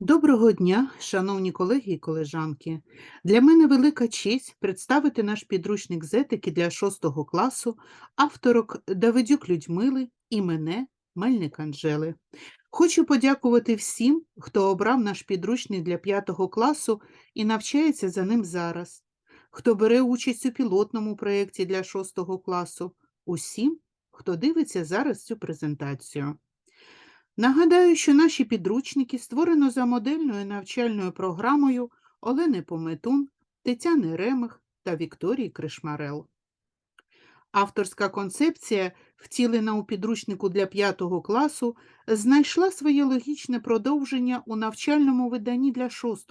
Доброго дня, шановні колеги і колежанки. Для мене велика честь представити наш підручник з етики для 6 класу авторок Давидюк Людмили і мене, Мельник Анжели. Хочу подякувати всім, хто обрав наш підручник для 5 класу і навчається за ним зараз, хто бере участь у пілотному проєкті для 6 класу, усім, хто дивиться зараз цю презентацію. Нагадаю, що наші підручники створено за модельною навчальною програмою Олени Пометун, Тетяни Ремих та Вікторії Кришмарел. Авторська концепція, втілена у підручнику для 5 класу, знайшла своє логічне продовження у навчальному виданні для 6.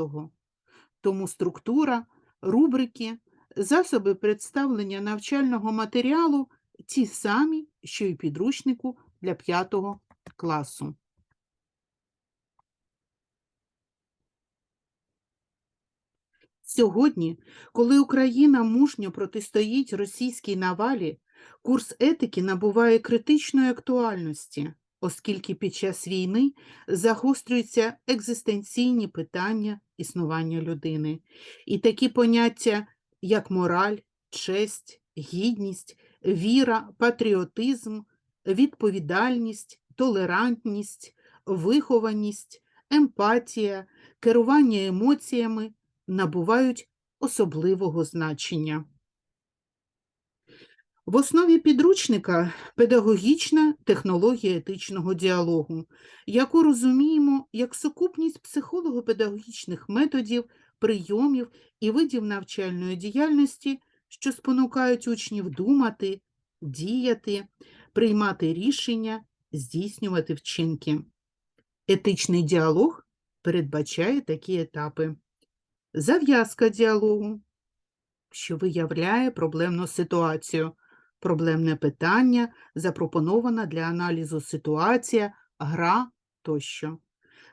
Тому структура, рубрики, засоби представлення навчального матеріалу ті самі, що й підручнику для 5 класу. Сьогодні, коли Україна мужньо протистоїть російській навалі, курс етики набуває критичної актуальності, оскільки під час війни загострюються екзистенційні питання існування людини. І такі поняття, як мораль, честь, гідність, віра, патріотизм, відповідальність, толерантність, вихованість, емпатія, керування емоціями набувають особливого значення. В основі підручника педагогічна технологія етичного діалогу, яку розуміємо як сукупність психолого-педагогічних методів, прийомів і видів навчальної діяльності, що спонукають учнів думати, діяти, приймати рішення, здійснювати вчинки. Етичний діалог передбачає такі етапи. Зав'язка діалогу, що виявляє проблемну ситуацію, проблемне питання, запропонована для аналізу ситуація, гра тощо.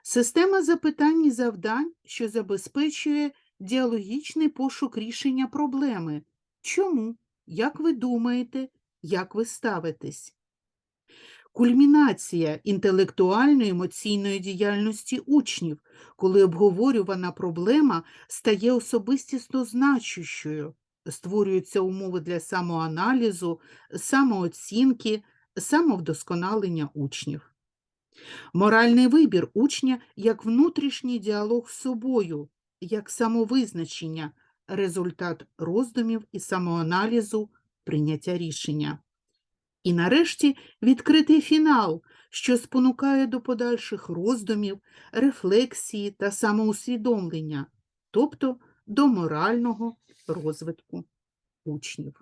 Система запитань і завдань, що забезпечує діалогічний пошук рішення проблеми. Чому? Як ви думаєте, як ви ставитесь? Кульмінація інтелектуальної емоційної діяльності учнів, коли обговорювана проблема стає особистісно значущою, створюються умови для самоаналізу, самооцінки, самовдосконалення учнів. Моральний вибір учня як внутрішній діалог з собою, як самовизначення, результат роздумів і самоаналізу, прийняття рішення. І нарешті відкритий фінал, що спонукає до подальших роздумів, рефлексії та самоусвідомлення, тобто до морального розвитку учнів.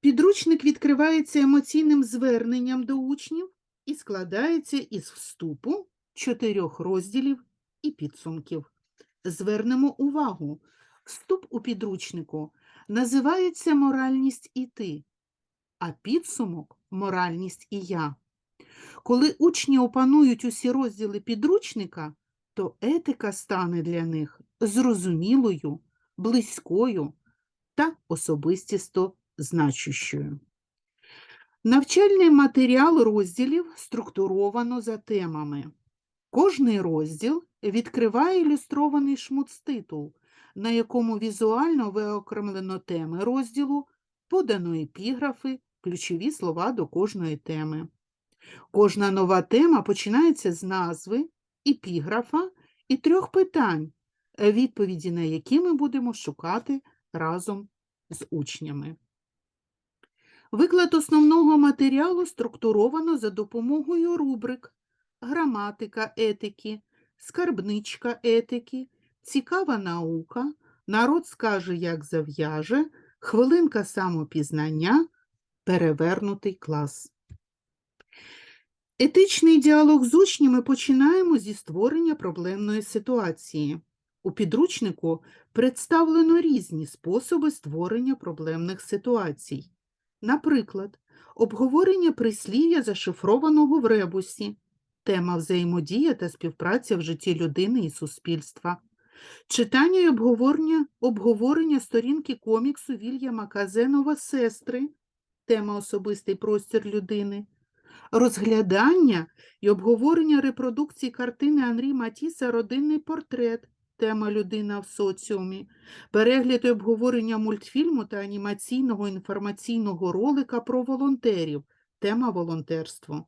Підручник відкривається емоційним зверненням до учнів і складається із вступу, чотирьох розділів і підсумків. Звернемо увагу, вступ у підручнику називається моральність і ти а підсумок моральність і я. Коли учні опанують усі розділи підручника, то етика стане для них зрозумілою, близькою та особистісто значущою. Навчальний матеріал розділів структуровано за темами. Кожний розділ відкриває ілюстрований шмуцтитул, на якому візуально виокремлено теми розділу, подано епіграфи, ключові слова до кожної теми. Кожна нова тема починається з назви, епіграфа і трьох питань, відповіді на які ми будемо шукати разом з учнями. Виклад основного матеріалу структуровано за допомогою рубрик граматика етики, скарбничка етики, цікава наука, народ скаже, як зав'яже, хвилинка самопізнання, перевернутий клас. Етичний діалог з учнями починаємо зі створення проблемної ситуації. У підручнику представлено різні способи створення проблемних ситуацій. Наприклад, обговорення прислів'я зашифрованого в ребусі, тема взаємодія та співпраця в житті людини і суспільства, читання і обговорення, обговорення сторінки коміксу Вільяма Казенова Сестри, тема особистий простір людини, розглядання і обговорення репродукції картини Анрі Матіса Родинний портрет. Тема людина в соціумі, перегляд і обговорення мультфільму та анімаційного інформаційного ролика про волонтерів. Тема волонтерство.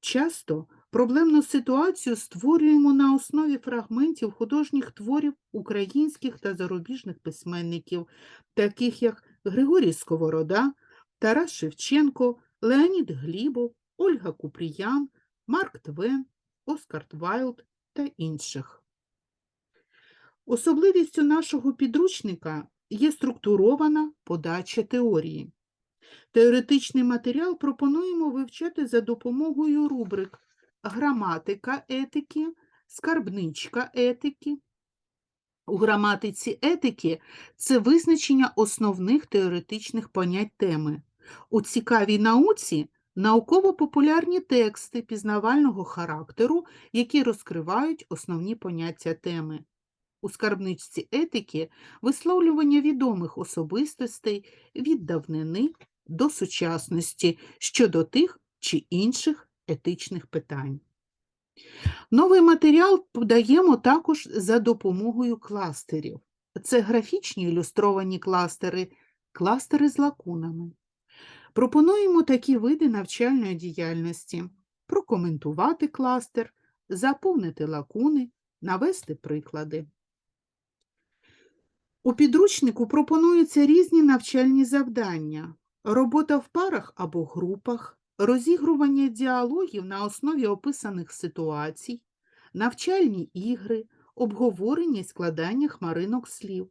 Часто проблемну ситуацію створюємо на основі фрагментів художніх творів українських та зарубіжних письменників, таких як Григорій Сковорода, Тарас Шевченко, Леонід Глібов, Ольга Купріян, Марк Твен, Оскар Вайлд та інших. Особливістю нашого підручника є структурована подача теорії. Теоретичний матеріал пропонуємо вивчати за допомогою рубрик Граматика етики, скарбничка етики. У граматиці етики це визначення основних теоретичних понять теми. У цікавій науці науково-популярні тексти пізнавального характеру, які розкривають основні поняття теми. У скарбничці етики висловлювання відомих особистостей від давнини до сучасності щодо тих чи інших етичних питань. Новий матеріал подаємо також за допомогою кластерів. Це графічні ілюстровані кластери, кластери з лакунами. Пропонуємо такі види навчальної діяльності: прокоментувати кластер, заповнити лакуни, навести приклади. У підручнику пропонуються різні навчальні завдання, робота в парах або групах, розігрування діалогів на основі описаних ситуацій, навчальні ігри, обговорення і складання хмаринок слів.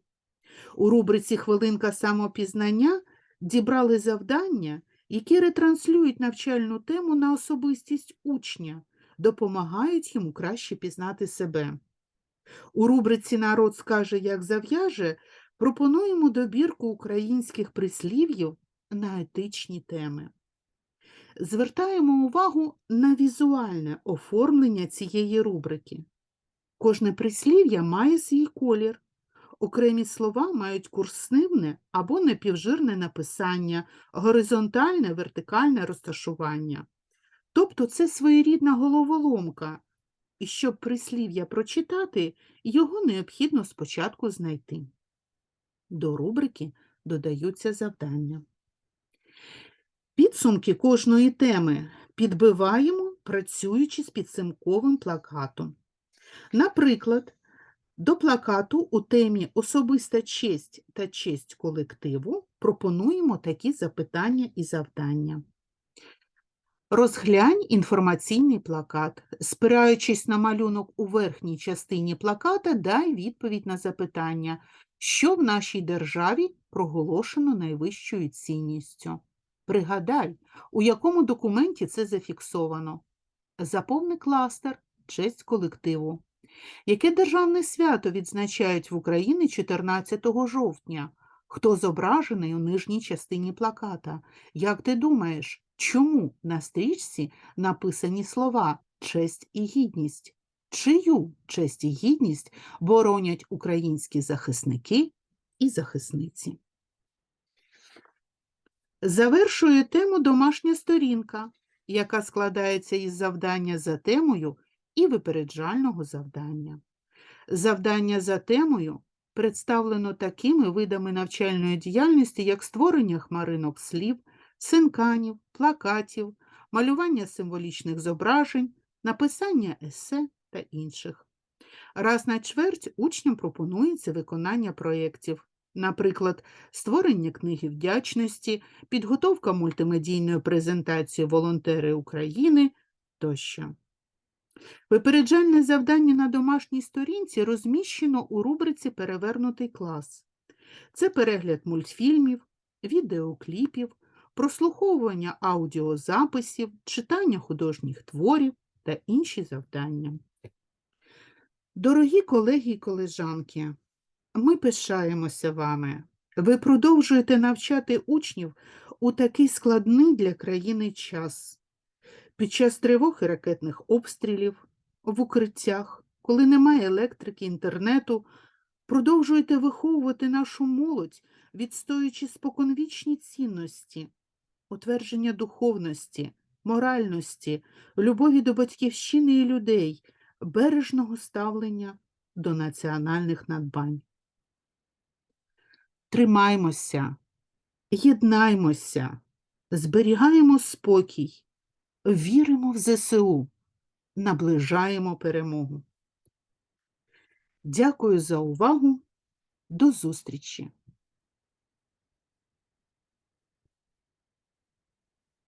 У рубриці Хвилинка самопізнання дібрали завдання, які ретранслюють навчальну тему на особистість учня, допомагають йому краще пізнати себе. У рубриці Народ скаже, як зав'яже, пропонуємо добірку українських прислів'їв на етичні теми. Звертаємо увагу на візуальне оформлення цієї рубрики. Кожне прислів'я має свій колір. Окремі слова мають курсивне або напівжирне написання, горизонтальне, вертикальне розташування. Тобто це своєрідна головоломка, і щоб прислів'я прочитати, його необхідно спочатку знайти. До рубрики додаються завдання. Підсумки кожної теми підбиваємо, працюючи з підсумковим плакатом. Наприклад, до плакату у темі Особиста честь та честь колективу пропонуємо такі запитання і завдання. Розглянь інформаційний плакат. Спираючись на малюнок у верхній частині плаката, дай відповідь на запитання, що в нашій державі проголошено найвищою цінністю. Пригадай, у якому документі це зафіксовано. Заповни кластер честь колективу. Яке державне свято відзначають в Україні 14 жовтня? Хто зображений у нижній частині плаката? Як ти думаєш, чому на стрічці написані слова честь і гідність? Чию честь і гідність боронять українські захисники і захисниці? Завершує тему домашня сторінка, яка складається із завдання за темою і випереджального завдання. Завдання за темою представлено такими видами навчальної діяльності, як створення хмаринок слів, синканів, плакатів, малювання символічних зображень, написання есе та інших. Раз на чверть учням пропонується виконання проєктів, наприклад, створення книги вдячності, підготовка мультимедійної презентації Волонтери України тощо. Випереджальне завдання на домашній сторінці розміщено у рубриці Перевернутий клас. Це перегляд мультфільмів, відеокліпів, прослуховування аудіозаписів, читання художніх творів та інші завдання. Дорогі колеги і колежанки, ми пишаємося вами. Ви продовжуєте навчати учнів у такий складний для країни час. Під час тривог і ракетних обстрілів, в укриттях, коли немає електрики, інтернету, продовжуєте виховувати нашу молодь, відстоюючи споконвічні цінності, утвердження духовності, моральності, любові до батьківщини і людей, бережного ставлення до національних надбань. Тримаймося, єднаймося, зберігаємо спокій, віримо в ЗСУ, наближаємо перемогу. Дякую за увагу. До зустрічі!